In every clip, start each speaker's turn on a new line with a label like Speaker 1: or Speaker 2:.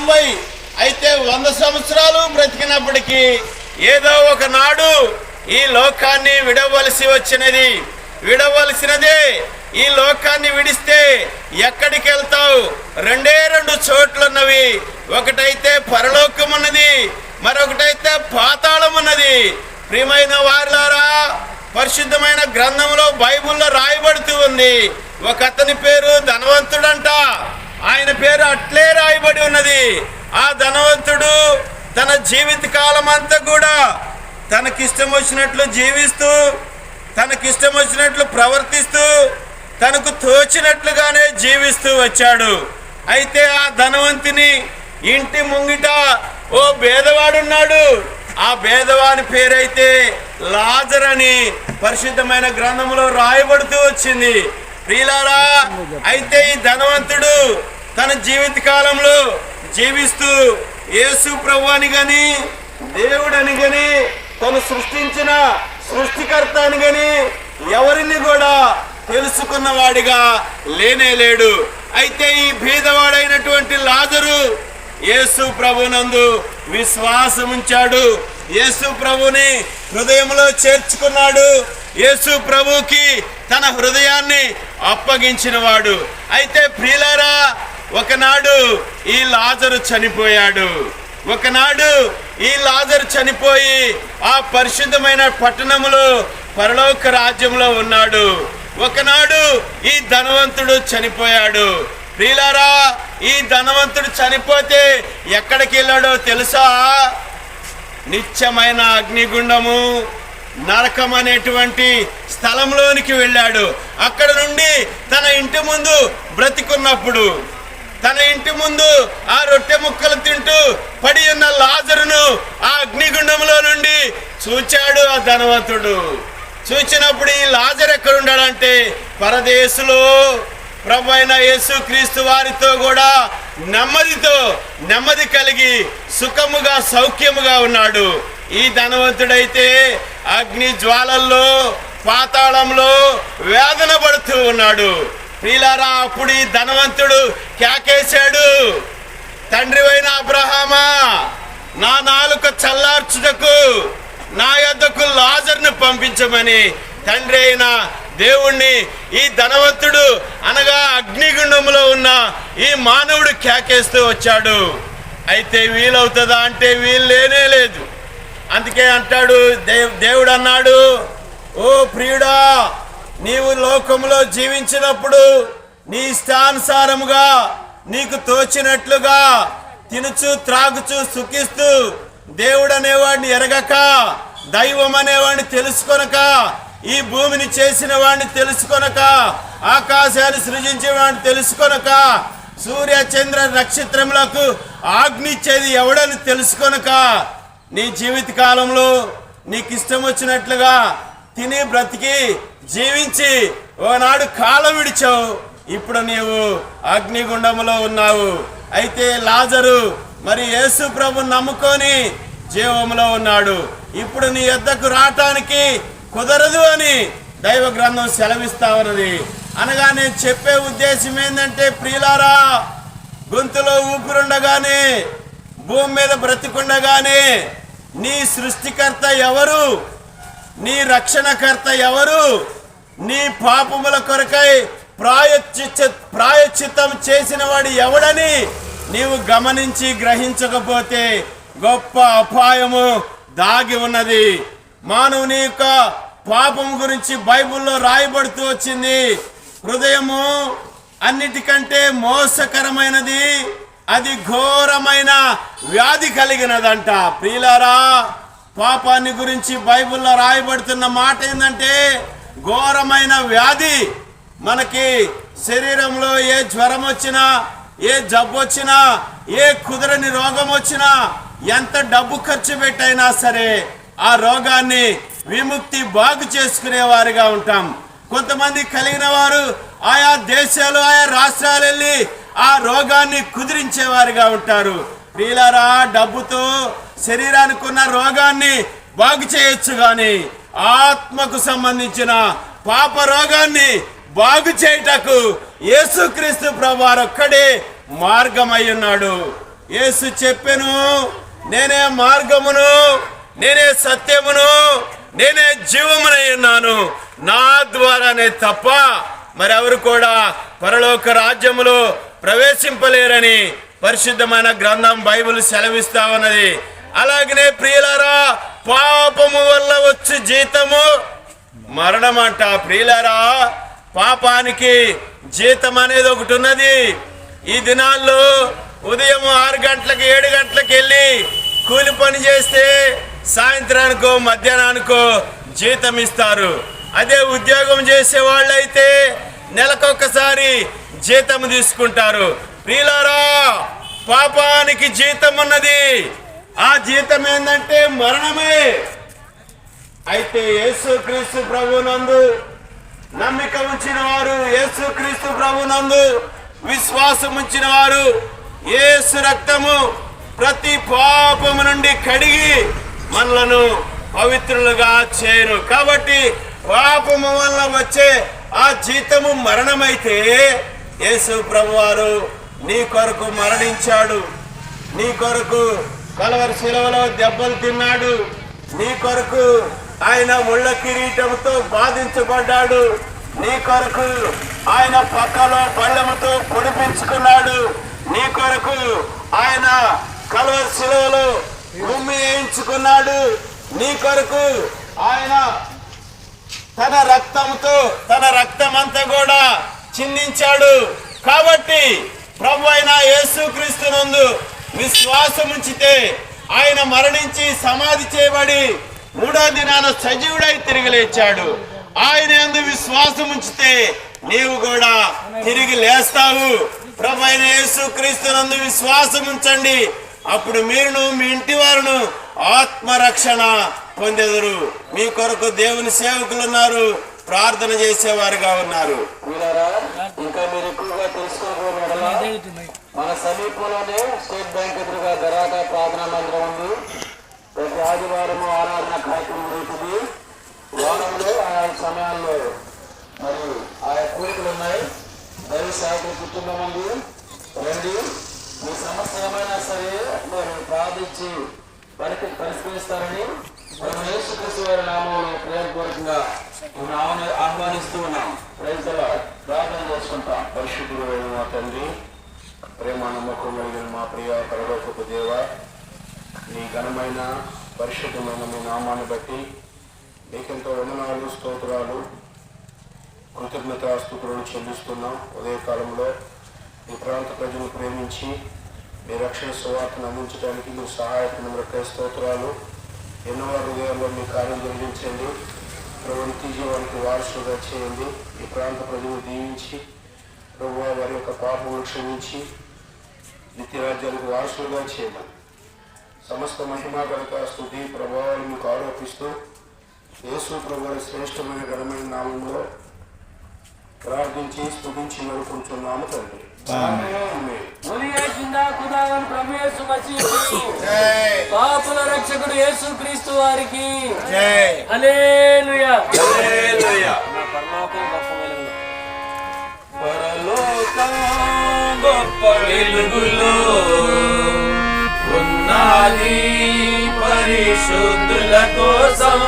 Speaker 1: తొంభై అయితే వంద సంవత్సరాలు బ్రతికినప్పటికీ ఏదో ఒక నాడు ఈ లోకాన్ని విడవలసి వచ్చినది. విడవలసినదే ఈ లోకాన్ని విడిస్తే ఎక్కడికి వెళ్తావు? రెండే రెండు చోట్లు ఉన్నవి ఒకటైతే పరలోకం ఉన్నది మరొకటైతే పాతాళం ఉన్నది ప్రియమైన వారిలారా పరిశుద్ధమైన గ్రంథంలో బైబిల్లో రాయబడుతూ ఉంది. ఒక అతని పేరు ధనవంతుడంట. ఆయన పేరు అట్లే రాయబడి ఉన్నది. ఆ ధనవంతుడు తన జీవిత కాలం అంతా కూడా తనకిష్టం వచ్చినట్లు జీవిస్తూ తనకిష్టం వచ్చినట్లు ప్రవర్తిస్తూ తనకు తోచినట్లుగానే జీవిస్తూ వచ్చాడు. అయితే ఆ ధనవంతుని ఇంటి ముంగిట ఓ భేదవాడున్నాడు. ఆ భేదవాని పేరైతే లాజర్ అని పరిశుద్ధమైన గ్రంథంలో రాయబడుతూ వచ్చింది. ప్రియులారా అయితే ఈ ధనవంతుడు తన జీవిత కాలంలో జీవిస్తూ యేసు ప్రభువాని కానీ దేవుడని కానీ తను సృష్టించిన సృష్టికర్త అని గని ఎవరిని కూడా తెలుసుకున్నవాడిగా లేనే లేడు. అయితే ఈ భేదవాడైనటువంటి లాజరు యేసు ప్రభునందు విశ్వాసం ఉంచాడు యేసు ప్రభుని హృదయంలో చేర్చుకున్నాడు. యేసు ప్రభుకి తన హృదయాన్ని అప్పగించినవాడు. అయితే ప్రియులారా ఒకనాడు ఈ లాజరు చనిపోయాడు. ఒకనాడు ఈ లాజరు చనిపోయి ఆ పరిశుద్ధమైన పట్టణములో పరలోక రాజ్యంలో ఉన్నాడు. ఒకనాడు ఈ ధనవంతుడు చనిపోయాడు. ప్రియులారా ఈ ధనవంతుడు చనిపోతే ఎక్కడికి వెళ్ళాడో తెలుసా? నిత్యమైన అగ్నిగుండము నరకం అనేటువంటి స్థలంలోనికి వెళ్ళాడు. అక్కడ నుండి తన ఇంటి ముందు బ్రతికున్నప్పుడు తన ఇంటి ముందు ఆ రొట్టె ముక్కలు తింటూ పడి ఉన్న లాజరును ఆ అగ్నిగుండంలో నుండి చూచాడు ఆ ధనవంతుడు. చూచినప్పుడు ఈ లాజర్ ఎక్కడ పరదేశులో. ప్రభు అయిన యేసు క్రీస్తు వారితో కూడా నెమ్మదితో నెమ్మది కలిగి సుఖముగా సౌఖ్యముగా ఉన్నాడు. ఈ ధనవంతుడైతే అగ్ని జ్వాలల్లో పాతాళంలో వేదన పడుతూ ఉన్నాడు. ప్రియులారా అప్పుడు ఈ ధనవంతుడు కేకేశాడు తండ్రి అయిన అబ్రహామా నా నాలుక చల్లార్చుటకు నా యొద్దకు లాజర్ను పంపించమని తండ్రి అయిన దేవుణ్ణి ఈ ధనవంతుడు అనగా అగ్నిగుండంలో ఉన్న ఈ మానవుడు కేకేస్తూ వచ్చాడు. అయితే వీలవుతుందా అంటే వీలు లేనే లేదు. అందుకే అంటాడు దేవుడు అన్నాడు ఓ ప్రియుడా నీవు లోకంలో జీవించినప్పుడు నీ ఇష్టానుసారముగా నీకు తోచినట్లుగా తినుచు త్రాగుచు సుఖిస్తూ దేవుడు అనేవాడిని ఎరగక దైవం అనేవాడిని తెలుసుకొనక ఈ భూమిని చేసిన వాడిని తెలుసుకొనక ఆకాశాన్ని సృజించిన వాడిని తెలుసుకొనక సూర్య చంద్ర నక్షత్రములకు ఆజ్ఞిచ్చేది ఎవడని తెలుసుకొనక నీ జీవిత కాలంలో నీకు ఇష్టం వచ్చినట్లుగా తిని బ్రతికి జీవించి ఓనాడు కాలం విడిచావు. ఇప్పుడు నీవు అగ్నిగుండములో ఉన్నావు. అయితే లాజరు మరి యేసు ప్రభు నమ్ముకొని జీవములో ఉన్నాడు. ఇప్పుడు నీ యొద్దకు రావటానికి కుదరదు అని దైవ గ్రంథం సెలవిస్తా ఉన్నది. అనగా నేను చెప్పే ఉద్దేశం ఏంటంటే ప్రియులారా గొంతులో ఊపిరుండగానే భూమి మీద బ్రతికుండగానే నీ సృష్టికర్త ఎవరు? నీ రక్షణకర్త ఎవరు? నీ పాపముల కొరకై ప్రాయశ్చిత ప్రాయశ్చిత్తం చేసిన వాడు ఎవడని నీవు గమనించి గ్రహించకపోతే గొప్ప అపాయము దాగి ఉన్నది. మానవుని యొక్క పాపం గురించి బైబిల్లో రాయబడుతూ వచ్చింది. హృదయము అన్నిటికంటే మోసకరమైనది అది ఘోరమైన వ్యాధి కలిగినదంట. ప్రియులారా పాపాన్ని గురించి బైబిల్లో రాయబడుతున్న మాట ఏంటంటే ఘోరమైన వ్యాధి మనకి శరీరంలో ఏ జ్వరం వచ్చినా ఏ జబ్బు వచ్చినా ఏ కుదరని రోగం వచ్చినా ఎంత డబ్బు ఖర్చు పెట్టైనా సరే ఆ రోగాన్ని విముక్తి బాగు చేసుకునే వారిగా ఉంటాం. కొంతమంది కలిగిన వారు ఆయా దేశాలు ఆయా రాష్ట్రాలు వెళ్ళి ఆ రోగాన్ని కుదిరించేవారిగా ఉంటారు. ప్రియులారా డబ్బుతో శరీరానికి ఉన్న రోగాన్ని బాగు చేయొచ్చు కానీ ఆత్మకు సంబంధించిన పాప రోగాన్ని బాగు చేయుటకు యేసుక్రీస్తు ప్రభువారు ఒక్కడే మార్గమై ఉన్నాడు. యేసు చెప్పెను నేనే మార్గమును నేనే సత్యమును నేనే జీవమునై ఉన్నాను. నా ద్వారానే తప్ప మరెవరు కూడా పరలోక రాజ్యములో ప్రవేశింపలేరని పరిశుద్ధమైన గ్రంథం బైబిల్ సెలవిస్తా ఉన్నది. అలాగనే ప్రియులారా పాపము వల్ల వచ్చి జీతము మరణమంట. ప్రియులారా పాపానికి జీతం అనేది ఒకటి ఉన్నది. ఈ దినాల్లో ఉదయం ఆరు గంటలకు ఏడు గంటలకు వెళ్ళి కూలి పని చేస్తే సాయంత్రానికో మధ్యాహ్నానికో జీతం ఇస్తారు. అదే ఉద్యోగం చేసే వాళ్ళైతే నెలకొకసారి జీతం తీసుకుంటారు. ప్రియులారా పాపానికి జీతం ఉన్నది. ఆ జీతం ఏంటంటే మరణమే. అయితే యేసుక్రీస్తు ప్రభునందు నమ్మిక ఉంచిన వారు యేసుక్రీస్తు ప్రభునందు విశ్వాసం ఉంచిన వారు యేసు రక్తము ప్రతి పాపము నుండి కడిగి మనలను పవిత్రులుగా చేయను. కాబట్టి పాపము వల్ల వచ్చే ఆ జీతము మరణమైతే యేసు ప్రభువారు నీ కొరకు మరణించాడు. నీ కొరకు కలవరి శిలవలో దెబ్బలు తిన్నాడు. నీ కొరకు ఆయన ముళ్ళ కిరీటంతో బాధించబడ్డాడు. నీ కొరకు ఆయన పక్కలో పళ్ళెముతో పొడిపించుకున్నాడు. నీ కొరకు ఆయన కలవరి శిలవలో భూమి వేయించుకున్నాడు. నీ కొరకు ఆయన తన రక్తంతో తన రక్తం అంతా కూడా చిందించాడు. కాబట్టి ప్రభు అయిన యేసుక్రీస్తు నందు విశ్వాసం ఉంచితే ఆయన మరణించి సమాధి చేయబడి మూడో దినాన సజీవుడై తిరిగి లేచాడు. ఆయన ఎందు విశ్వాసం ఉంచితే నీవు కూడా తిరిగి లేస్తావు. ప్రభు యేసు క్రీస్తునందు నందు విశ్వాసం ఉంచండి. అప్పుడు మీరును మీ ఇంటి వారును ఆత్మరక్షణ పొందెదరు. మీ కొరకు దేవుని సేవకులు ఉన్నారు. ప్రార్థన చేసేవారుగా ఉన్నారు.
Speaker 2: ఇంకా మీరు ఎక్కువగా మన సమీపంలోనే స్టేట్ బ్యాంక్ ఎదురుగా గరాక ప్రార్థనా మందిరం ఉంది. ప్రతి ఆదివారం ఆరాధన కార్యక్రమం జరుగుతుంది. వారంలో ఆయా సమయాల్లో మరి ఆయా కోరికలు ఉన్నాయి. దైవ సాయకులు కుటుంబం ఉంది రండి. మీ సమస్య ఏమైనా సరే మీరు ప్రార్థించి పరికి పరిష్కరిస్తారని మనం యేసుక్రీస్తు వారి నామంలో ప్రేమపూర్వకంగా మిమ్మల్ని ఆహ్వానిస్తూ ఉన్నాం. రైతుల ప్రార్థన చేసుకుంటాం.
Speaker 3: పరిశుద్ధులు మా తండ్రి ప్రేమ నమ్మకం కలిగిన మా ప్రియ పరలోకపు దేవ నీ ఘనమైన పరిశుద్ధమైన మీ నామాన్ని బట్టి నీకెంతో వందనాలు స్తోత్రాలు కృతజ్ఞతాస్తుతులను చెల్లిస్తున్నాం. ఉదయకాలంలో ఈ ప్రాంత ప్రజలు ప్రేమించి మీ రక్షణ సువార్తను అందించడానికి మీరు సహాయకుల స్తోత్రాలు. ఎన్నో హృదయాల్లో మీ కార్యం జరిగించండి. ప్రవృత్తి జీవానికి వారసుగా చేయండి. ఈ ప్రాంత ప్రజలు దీవించి ప్రభు వారి యొక్క పాపములు క్షమించి నిత్యరాజ్యానికి వారసులుగా చేయమని. సమస్త మహిమా గణక స్థుతి ప్రభావాలు మీకు ఆరోపిస్తూ యేసు ప్రభు శ్రేష్టమైన ఘనమైన నామంలో ప్రార్థించి స్తుతించి నడుకుంటున్నాము తండ్రి.
Speaker 2: పాపుల రక్షకుడు యేసు క్రీస్తు వారికి. పరలోకం గొప్ప
Speaker 4: పరలోకం గొప్ప వెలుగులో ఉన్నది పరిశుద్ధుల కోసం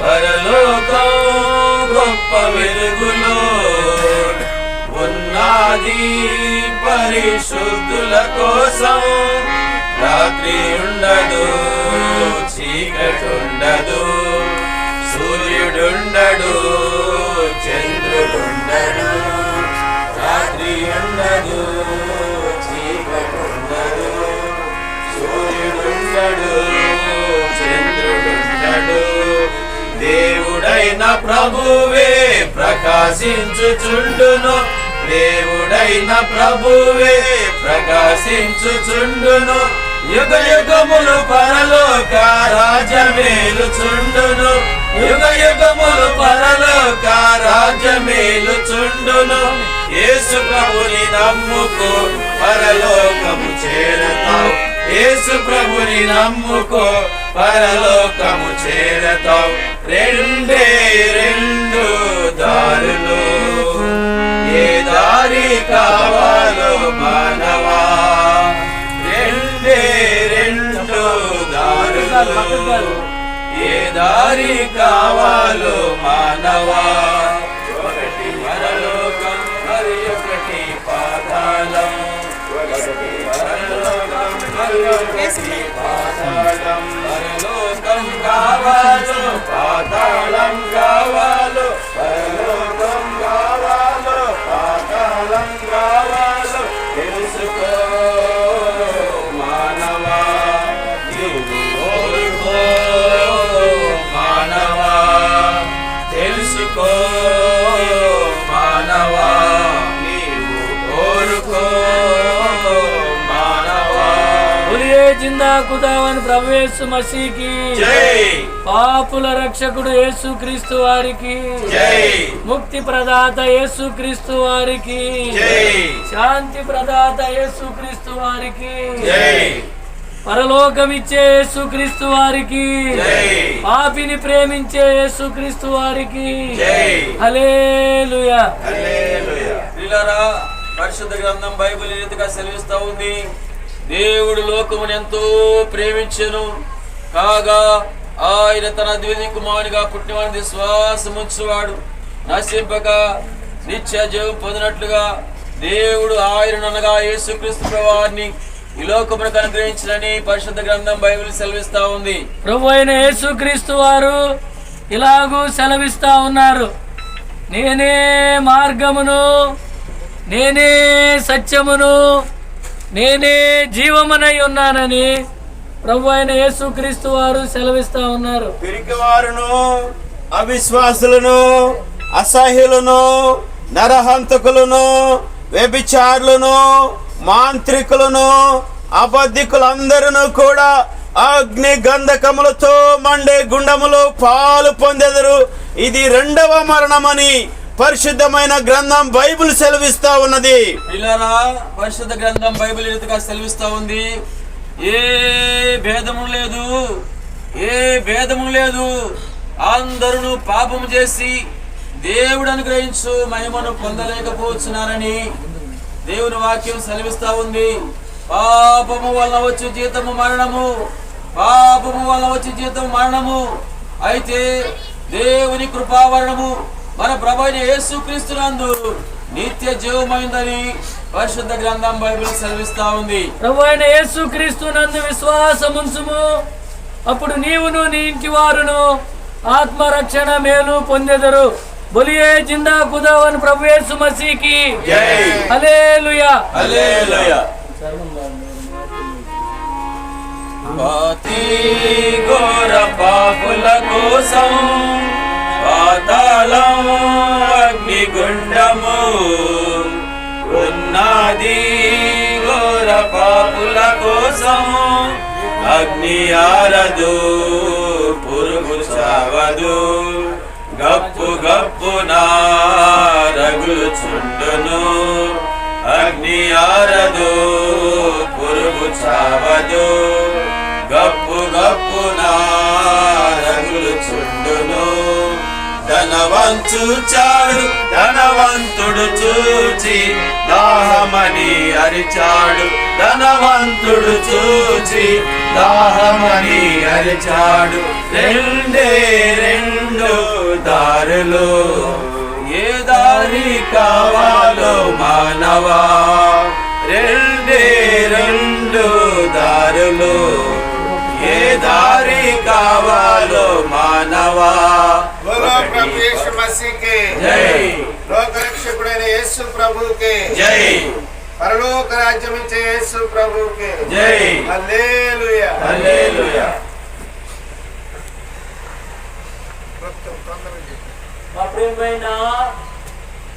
Speaker 4: పరలోకం గొప్ప వెలుగులో ఉన్నది పరిశుద్ధుల కోసం రాత్రి ఉండదు చీకటుండదు సూర్యుడుండడు ఉండదు చీకటుండదు సూర్యుడుండడు చంద్రుడుండడు. దేవుడైన ప్రభువే ప్రకాశించుచుండును దేవుడైన ప్రభువే ప్రకాశించుచుండును. యుగ యుగములు పరలోక రాజమేలుచుండును యుగ యుగములు పరలోక రాజమేలుచుండును యేసు ప్రభుని నమ్ముకో పరలోకము చేరతావు. యేసు ప్రభుని నమ్ముకో పరలోకము చేరతావు. రెండే రెండు దారులు. ఏ దారి కావాలో మానవా? రెండే రెండు దారులు. ఏ దారి కావాలో మానవా? మరి పాతాళం పరలోకం కావాలో పాతాళం కావాలో.
Speaker 5: బులియే జిందా కుదావన్ ప్రవేశ మసీకి పాపుల రక్షకుడు యేసుక్రీస్తు వారికి.
Speaker 4: జై.
Speaker 5: ముక్తి ప్రదాత యేసుక్రీస్తు వారికి.
Speaker 4: జై.
Speaker 5: శాంతి ప్రదాత యేసుక్రీస్తు వారికి.
Speaker 4: జై.
Speaker 5: పరలోకమిచ్చే యేసుక్రీస్తు వారికి. పాపిని ప్రేమించే యేసుక్రీస్తు వారికి.
Speaker 4: ప్రియులారా పరిశుద్ధ గ్రంథం బైబిల్ రీతిగా సెలవిస్తా ఉంది. దేవుడు లోకమును ఎంతో ప్రేమించెను. కాగా ఆయన తన ద్వితి కుమారునిగా పుట్టినవాడిని విశ్వాసముంచువాడు. నశింపక నిత్య జీవం పొందినట్లుగా దేవుడు ఆయన అనగా యేసుక్రీస్తు ప్రభువారిని ఈ లోకమునకు అనుగ్రహించినని పరిశుద్ధ గ్రంథం బైబిల్ సెలవిస్తా ఉంది.
Speaker 5: ప్రభు అయిన యేసుక్రీస్తు వారు ఇలాగూ సెలవిస్తా ఉన్నారు. నేనే మార్గమును నేనే సత్యమును నేనే జీవమనై ఉన్నానని ప్రభు అయిన యేసుక్రీస్తు వారు సెలవిస్తా ఉన్నారు.
Speaker 1: పిరికివారును అవిశ్వాసులను అసహ్యులను నరహంతకులను వ్యభిచారులను మాంత్రికులను అబద్ధికులందరూ కూడా అగ్ని గంధకములతో మండే గుండములో పాలు పొందెదరు. ఇది రెండవ మరణమని పరిశుద్ధమైన గ్రంథం బైబిల్ సెలవిస్తా ఉన్నది.
Speaker 4: పిల్లరా పరిశుద్ధ గ్రంథం బైబిల్ రీతిగా సెలవిస్తా ఉంది. ఏ భేదము లేదు. ఏ భేదము లేదు. అందరూ పాపము చేసి దేవుడు అనుగ్రహించు మహిమను పొందలేకపోతున్నారని దేవుని వాక్యం సెలవిస్తా ఉంది. పాపము వల్ల వచ్చే జీతము మరణము. పాపము వల్ల వచ్చే జీతం మరణము. అయితే దేవుని కృపావరణము మన ప్రభు అయిన యేసుక్రీస్తునందు నిత్య జీవమైందని పరిశుద్ధ గ్రంథం బైబిల్ సెలవిస్తా ఉంది.
Speaker 5: ప్రభు అయిన యేసుక్రీస్తు నందు విశ్వాసముంచుము. అప్పుడు నీవును నీ ఇంటి వారును ఆత్మరక్షణ మేలు పొందెదరు. బొలియే జిందా కుదావన్ ప్రభు యేసు మసీకి.
Speaker 4: జై.
Speaker 5: హల్లెలూయా.
Speaker 4: హల్లెలూయా. పాతి ఘోర పాపుల కోసం పాతాళం అగ్నిగుండము. ఉన్నది ఘోర పాపుల కోసం. అగ్ని ఆరదు పురుగు చావదు. గప్పు గప్పు రగులు చుండును. అగ్ని ఆరదు పురుగు చావదు. గప్పు గప్పు రగులు చుండును. ధనవంతు చాడు ధనవంతుడు చూచి దాహమని అరిచాడు. ధనవంతుడు చూచి దాహమని అరిచాడు. రెండే రెండు దారులు ఏ దారి కావాలో మానవా? కావాలో మానవా.
Speaker 3: బోలో ప్రభు యేసు మసీకి.
Speaker 4: జై.
Speaker 3: లోకరక్షకుడైన యేసు ప్రభువుకి.
Speaker 4: జై.
Speaker 3: పరలోక రాజ్యం ఇచ్చే యేసు ప్రభువుకి.
Speaker 4: జై.
Speaker 3: హల్లెలూయా.
Speaker 4: హల్లెలూయా.
Speaker 5: మా ప్రియమైన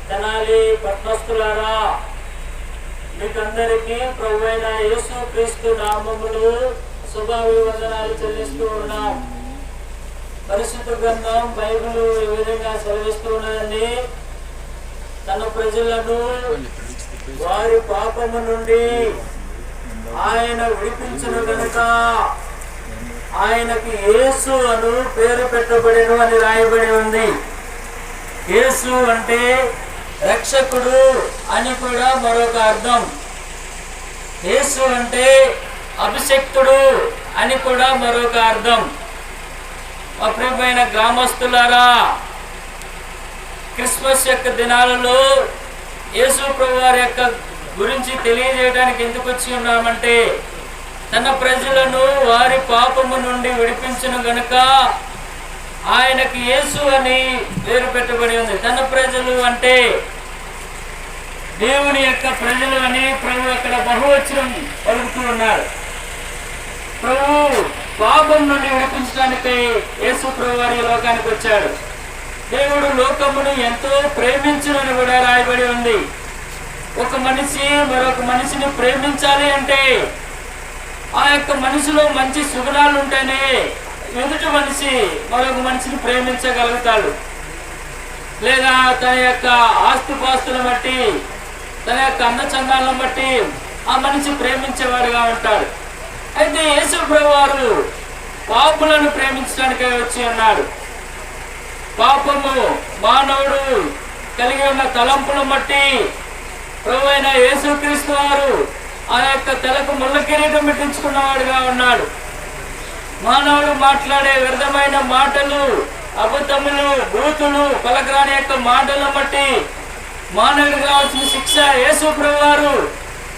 Speaker 5: తెనాలి పట్నస్తులారా మీకందరికీ ప్రభు అయిన యేసు క్రీస్తు నామములు శుభాభివందనాలు చెల్లిస్తూ ఉన్నాం. పరిశుద్ధ గ్రంథం బైబిల్ ఈ విధంగా సెలవిస్తూ ఉన్నదండి తన ప్రజలను వారి పాపము నుండి ఆయన విడిపించను కనుక ఆయనకి యేసు అను పేరు పెట్టబడిను అని రాయబడి ఉంది. యేసు అంటే రక్షకుడు అని కూడా మరొక అర్థం. యేసు అంటే అభిషక్తుడు అని కూడా మరొక అర్థం. అప్రమైన గ్రామస్తులారా క్రిస్మస్ యొక్క దినాలలో యేసు వారి యొక్క గురించి తెలియజేయడానికి ఎందుకు వచ్చి ఉన్నామంటే తన ప్రజలను వారి పాపము నుండి విడిపించను గనుక ఆయనకు యేసు అని పేరు పెట్టబడి ఉంది. తన ప్రజలు అంటే దేవుని యొక్క ప్రజలు అని ప్రభు అక్కడ బహువచనం పలుకుతూ ఉన్నారు. ప్రభు పాపం నుండి విడిపించడానికై యేసు ప్రభు వారి లోకానికి వచ్చాడు. దేవుడు లోకమును ఎంతో ప్రేమించునని కూడా రాయబడి ఉంది. ఒక మనిషి మరొక మనిషిని ప్రేమించాలి అంటే ఆ యొక్క మనిషిలో మంచి సుగుణాలు ఉంటేనే ఎదుటి మనిషి మరొక మనిషిని ప్రేమించగలుగుతాడు. లేదా తన యొక్క ఆస్తిపాస్తులను బట్టి తన యొక్క అందచందాలను బట్టి ఆ మనిషి ప్రేమించేవాడుగా ఉంటాడు. అయితే యేసు వారు పాపులను ప్రేమించడానికే వచ్చి అన్నాడు. పాపము మానవుడు కలిగి ఉన్న తలంపులను బట్టి ప్రభు అయిన యేసుక్రీస్తు వారు ఆ యొక్క తలకు ముళ్ళ కిరీటం పెట్టించుకున్నవాడుగా ఉన్నాడు. మానవుడు మాట్లాడే వ్యర్థమైన మాటలు అబద్ధములు బూతులు పలకరాని యొక్క మాటలను బట్టి మానవుడికి కావాల్సిన శిక్ష యేసు ప్రభువారు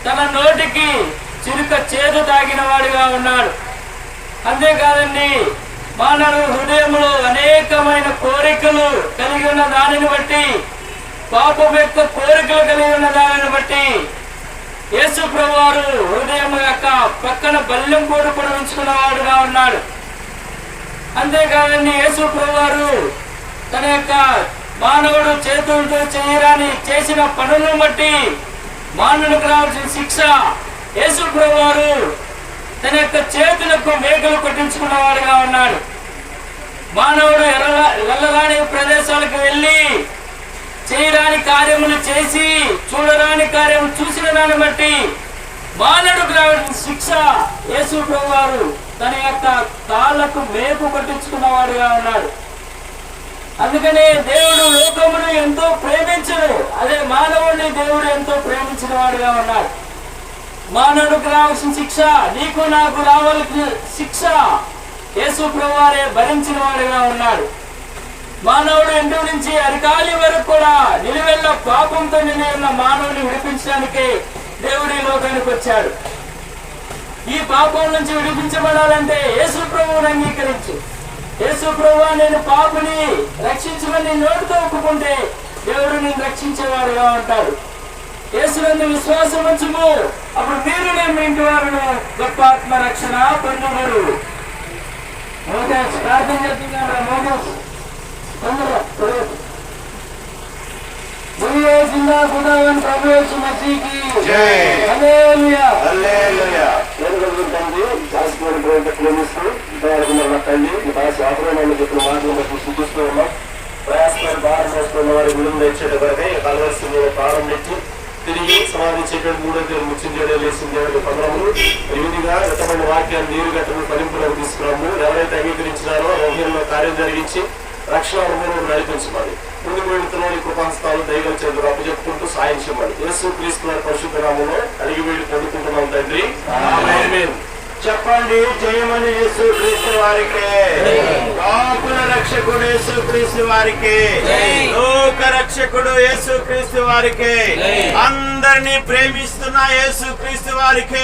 Speaker 5: తన నోటికి చిరుక చేదు తాగిన వాడిగా ఉన్నాడు. అంతేకాదండి మానవుడు హృదయంలో అనేకమైన కోరికలు కలిగి ఉన్న దానిని బట్టి పాపం యొక్క కోరికలు కలిగి ఉన్న దానిని బట్టి యేసు ప్రభువారు హృదయం యొక్క పక్కన బల్యం కూడా కూడా ఉంచుకున్న వాడుగా ఉన్నాడు. అంతేకాదండి యేసు ప్రభువారు తన యొక్క మానవుడు చేతులతో చేయరాని చేసిన పనులను బట్టి మానవునికి రావాల్సిన శిక్ష యేసు ప్రభువారు తన యొక్క చేతులకు మేకలు కొట్టించుకున్న వాడుగా ఉన్నాడు. మానవుడు ఎర్ర వెళ్ళరాని ప్రదేశాలకు వెళ్ళి చేయరాని కార్యములు చేసి చూడరాని కార్యము చూసిన దాన్ని బట్టి మానవుడు శిక్ష యేసు వారు తన యొక్క కాళ్ళకు మేపు కొట్టించుకున్న వాడుగా ఉన్నాడు. అందుకనే దేవుడు లోకమును ఎంతో ప్రేమించడు. అదే మానవుడిని దేవుడు ఎంతో ప్రేమించిన వాడుగా ఉన్నాడు. మానవుడికి రావాల్సిన శిక్ష నీకు నాకు రావాల్సిన శిక్ష. యేసు ప్రభువారే భరించిన వాడుగా ఉన్నాడు. మానవుడు ఎందు నుంచి అరికాలి వరకు కూడా నిలువెల్ల పాపంతో నిండి ఉన్న మానవుని విడిపించడానికి దేవుడి లోకానికి వచ్చాడు. ఈ పాపం నుంచి విడిపించబడాలంటే యేసు ప్రభువుని అంగీకరించు. యేసు ప్రభు నేను పాపుని రక్షించమని నోటితో ఒప్పుకుంటే దేవుడు నేను రక్షించేవాడుగా ఉంటాడు. యేసునందు విశ్వాసం ఉంచుము అప్పుడు మీరు నేను మీ ఇంటి వారును గొప్ప ఆత్మ రక్షణ పొందుతారు మోగస్ ప్రార్థన చేస్తున్నారా మోగస్ తొందరగా త్వరగా. बोलिए जिंदा खुदावन प्रभु यीशु मसीह की
Speaker 1: జై.
Speaker 5: हालेलुया
Speaker 1: హల్లెలూయా
Speaker 3: తండ్రి శాశ్వతమైనటువంటి ప్రేమిస్తూ దయాళుకున్న తల్లి ఈ భాష ఆపరేణాన్ని చెప్పిన మాటలు బట్టి సూచిస్తూ ఉన్నాం ప్రయాసమైన భారం వేస్తున్న వారి విడుదల ఇచ్చేట కొరకే కలవలసి మీద ప్రాణం నెట్టి తిరిగి సమాధించేటువంటి మూడో తేదీ ముచ్చిందేడో లేచింది దేవుడి పదములు విధిగా రకమైన వాక్యాన్ని నీరు గట్టను ఫలింపులకు తీసుకున్నాము ఎవరైతే అంగీకరించినారో రోగిలో కార్యం జరిగించి రక్షణ అనుభవం నడిపించమని. ముందుకు వెళుతున్న కృపాస్తాలు దైవం చేతులు అప్పచెప్పుకుంటూ సాయం చేయమని. యేసు క్రీస్తున్న పరిశుద్ధ నామంలో అడిగి వేడి పొందుకుంటున్నాం తండ్రి.
Speaker 1: చెప్పండి జయమని యేసు క్రీస్తు వారికి. పాపుల రక్షకుడు యేసు క్రీస్తు వారికి లోక రక్షకుడు యేసు క్రీస్తు వారికి అందరినీ ప్రేమిస్తున్న యేసు క్రీస్తు వారికి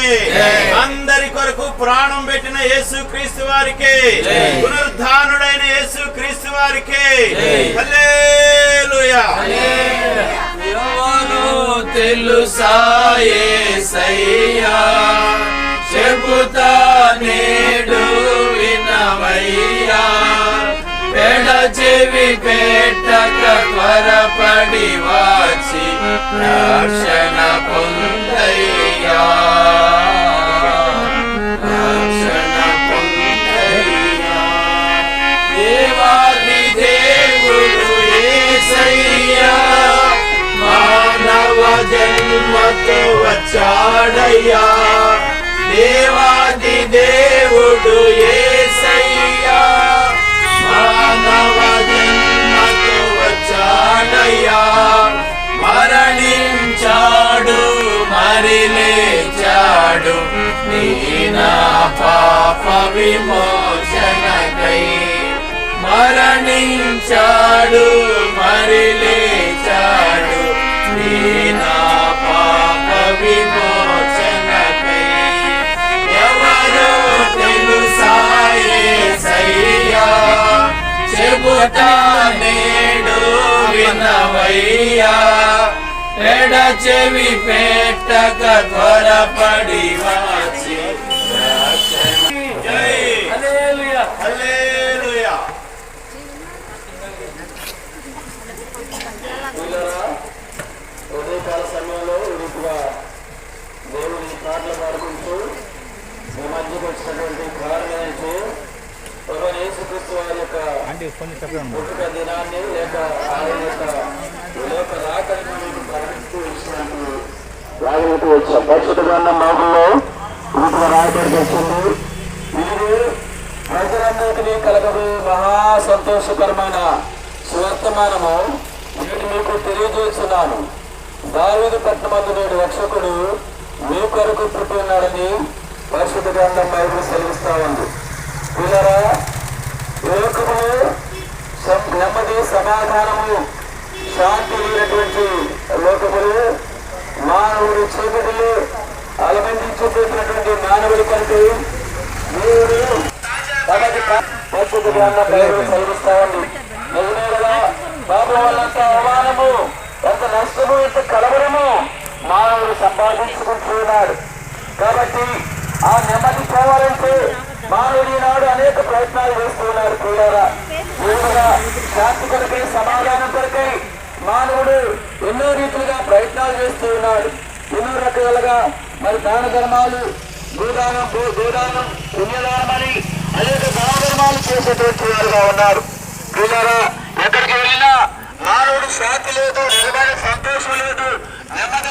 Speaker 1: అందరి కొరకు ప్రాణం పెట్టిన యేసు క్రీస్తు వారికి పునరుద్ధానుడైన యేసు క్రీస్తు వారికి హల్లెలూయా.
Speaker 4: ఎవరు తెలుసా యేసయ్యా చెబుతా నేడు వినవయ్యా. పెడ చెవి పెట్టక త్వరపడి వాచి రక్షణ పొందయ్యా. మానవ జన్మతో వచ్చాడయ్యా. దేవాది దేవుడు యేసయ్యా మానవ జన్మతో వచ్చాడయ్యా. మరణించాడు మరి లేచాడు. నీనా పాప విమోచనకై
Speaker 1: మరణించాడు మరి ఎడ చెవి పెట్టక త్వరపడి
Speaker 4: పిల్లరా ఉదయకాల సమయంలో రీతిగా దేవుని పాటలు పాడుకుంటూ మీ మధ్యకు వచ్చినటువంటి కారణం ఏంటంటే ప్రభు యేసుక్రీస్తు వారి యొక్క పుట్టుక దినాన్ని లేక ఆయన యొక్క లోక మీకు ప్రకటిస్తూ వచ్చాం పరిశుద్ధ మాటల్లో వీటిలో రాయబడి వచ్చింది ఇది ప్రజలందరికీ కలగదు. మహా సంతోషకరమైన సువర్తమానము. నేను మీకు తెలియజేస్తున్నాను. దావేది పట్టణమందు నేడు రక్షకుడు మీ కొరకు పుట్టినాడని పరిశుద్ధ గ్రంథం బైబిల్ సెలవిస్తా ఉంది. పిల్లరా నెమ్మది సమాధానము శాంతి లేనటువంటి లోకములు మానవుడు చీకటిలో అలమందించిపోతున్నటువంటి మానవుడి కంటే దేవుడు కాబట్టి పరిశుద్ధ గ్రంథం బైబిల్ సెలవిస్తా నిజమే కదా? వల్లంత అవమానము ఎంత నష్టము ఎంత కలవరము మానవుడు సంపాదించుకుంటున్నాడు కాబట్టి ఆ నెమ్మది పోవాలంటే మానవుడి నాడు అనేక ప్రయత్నాలు చేస్తున్నారు కూడా శాంతి కొరకై సమాధానం కొరకై మానవుడు ఎన్నో రీతులుగా ప్రయత్నాలు చేస్తూ ఉన్నాడు. ఎన్నో రకాలుగా మరి దాన ధర్మాలు భూదానం భూ- భూదానం పుణ్యదానమని అనేక దాన ధర్మాలు చేసేటువంటి వారుగా ఉన్నారు. పిల్లరా ఎక్కడికి వెళ్ళినా మానవుడు శాంతి లేదు నిజమైన సంతోషం లేదు నెమ్మది